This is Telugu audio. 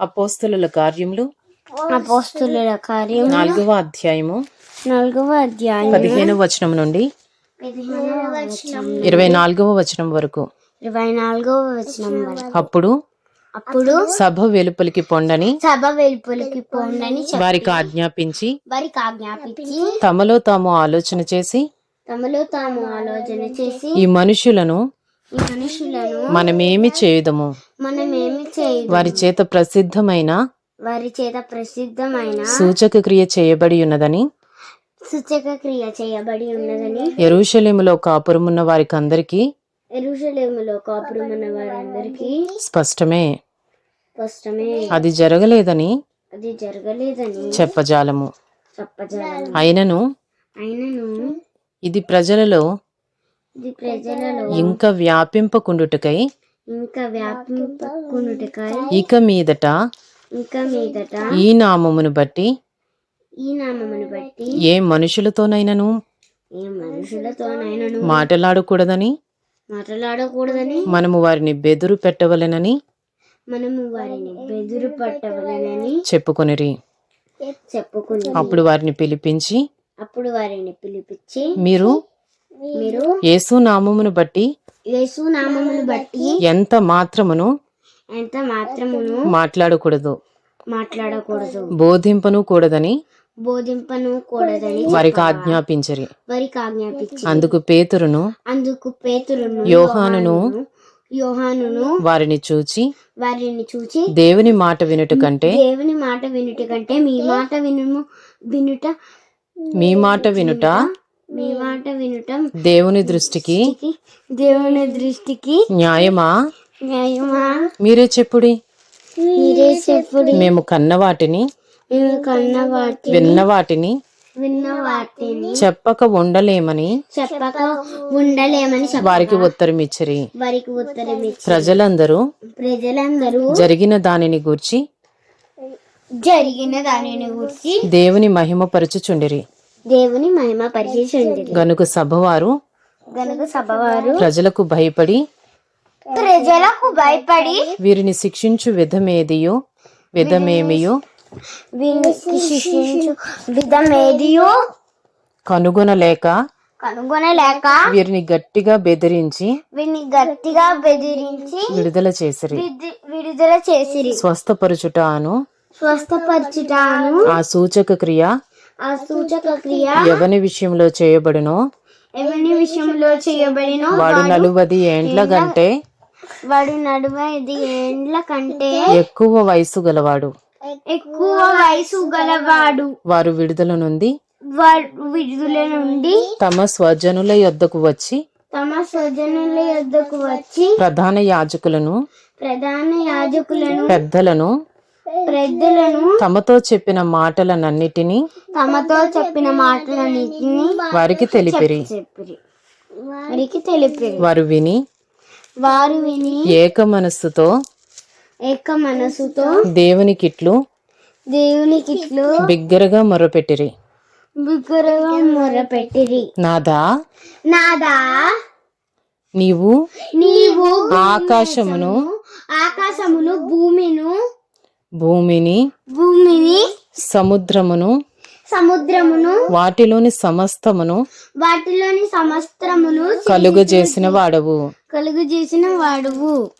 అపోస్తలుల కార్యములు. అపోస్తుల కార్యం నాలుగవ అధ్యాయము. నాలుగవ అధ్యాయం పదిహేను వచనం నుండి. ఇరవై నాలుగవ వచనం వరకు. ఇరవై నాలుగవ వచనం అప్పుడు అప్పుడు సభ వెలుపలికి పొండని సభ వెలుపలికి పోండని వారికి ఆజ్ఞాపించి వారికి ఆజ్ఞాపించి తమలో తాము ఆలోచన చేసి తమలో తాము ఆలోచన చేసి ఈ మనుషులను ఈ మనుషులను మనమేమి చేయుదము? మనమేమి చేయదు వారి చేత ప్రసిద్ధమైన వారి చేత ప్రసిద్ధమైన సూచక క్రియ చేయబడి ఉన్నదని సూచక క్రియ చేయబడి ఉన్నదని ఎరుషలేములో కాపురమున్న వారికి అందరికీ ఎరుషలేములో కాపురమన్న వారందరికీ స్పష్టమే. స్పష్టమే. అది జరగలేదని అది జరగలేదని చెప్పజాలము. చెప్పజాలను అయినను అయినను ఇది ప్రజలలో ఇది ప్రజలలో ఇంకా వ్యాపింపకుండుటకై ఇంకా వ్యాపింపకునుటకై ఇక మీదట ఇంకా మీదట ఈ నామమును బట్టి ఈ నామమును బట్టి ఏ మనుషులతోనైనను ఏ మనుషులతోనైనను మాటలాడకూడదని మాట్లాడకూడదని మనము వారిని బెదురు పెట్టవలెనని మనము వారిని బెదురు పట్టవలనని చెప్పుకొనిరి. చెప్పుకుని అప్పుడు వారిని పిలిపించి అప్పుడు వారిని పిలిపించి మీరు మీరు యేసు నామమును బట్టి యేసు నామమును బట్టి ఎంత మాత్రమును ఎంత మాత్రమును మాట్లాడకూడదు. మాట్లాడకూడదు. బోధింపను కూడదని బోధింపను కూడదని వారికి ఆజ్ఞాపించరి. వారికి ఆజ్ఞాపించి అందుకు పేతురును అందుకు పేతురును యోహానును యోహానును వారిని చూచి వారిని చూచి దేవుని మాట వినుట కంటే దేవుని మాట వినుట కంటే మీ మాట వినుము వినుట మీ మాట వినుట మీ మాట వినుట దేవుని దృష్టికి దేవుని దృష్టికి న్యాయమా? న్యాయమా? మీరే చెప్పుడి? మీరే చెప్పుడు. మేము కన్న వాటిని మేము కన్న వాటి విన్న వాటిని విన్న వాటిని చెప్పక ఉండలేమని చెప్పక ఉండలేమని వారికి ఉత్తరమిచ్చరి. వారికి ఉత్తరం ప్రజలందరూ ప్రజలందరూ జరిగిన దానిని గూర్చి జరిగిన దానిని గురించి దేవుని మహిమపరచుచుండిరి. దేవుని మహిమ పరిచేసింది గనుక సభవారు గనుక సభవారు ప్రజలకు భయపడి ప్రజలకు భయపడి వీరిని శిక్షించు విధమేదియో విధమేమియో శిక్షించు విధమేదియో కనుగొనలేక కనుగొనలేక వీరిని గట్టిగా బెదిరించి వీరిని గట్టిగా బెదిరించి విడుదల చేసిరి. విడి- విడుదల చేసిరి. స్వస్థపరచుట అను స్వస్థపరచుటాను. ఆ సూచక క్రియ ఆ సూచక క్రియ ఎవని విషయంలో చేయబడునో ఎవరి విషయంలో చేయబడిన వాడు నలువది ఏండ్ల కంటే వాడు నడువైదు ఏండ్ల కంటే ఎక్కువ వయసు గలవాడు. ఎక్కువ వయసు గలవాడు. వారు విడుదల నుండి వాడు విడుదల నుండి తమ స్వజనుల యొద్దకు వచ్చి తమ స్వజనుల యొద్దకు వచ్చి ప్రధాన యాజకులను ప్రధాన యాజకులను పెద్దలను పెద్దలను తమతో చెప్పిన మాటలనన్నిటినీ తమతో చెప్పిన మాటలన్నిటిని వారికి తెలిపిరి. వారికి తెలిపిరి. వారు విని వారు విని ఏక మనస్సుతో ఏక మనసుతో దేవునికిట్లు దేవునికిట్లు బిగ్గరగా మొరపెట్టిరి. బిగ్గరగా మొరపెట్టిరి. నాదా నాదా నీవు నీవు ఆకాశమును ఆకాశమును భూమిను భూమిని భూమిని సముద్రమును సముద్రమును వాటిలోని సమస్తమును వాటిలోని సమస్తమును కలుగజేసిన వాడవు. కలుగు చేసిన వాడువు.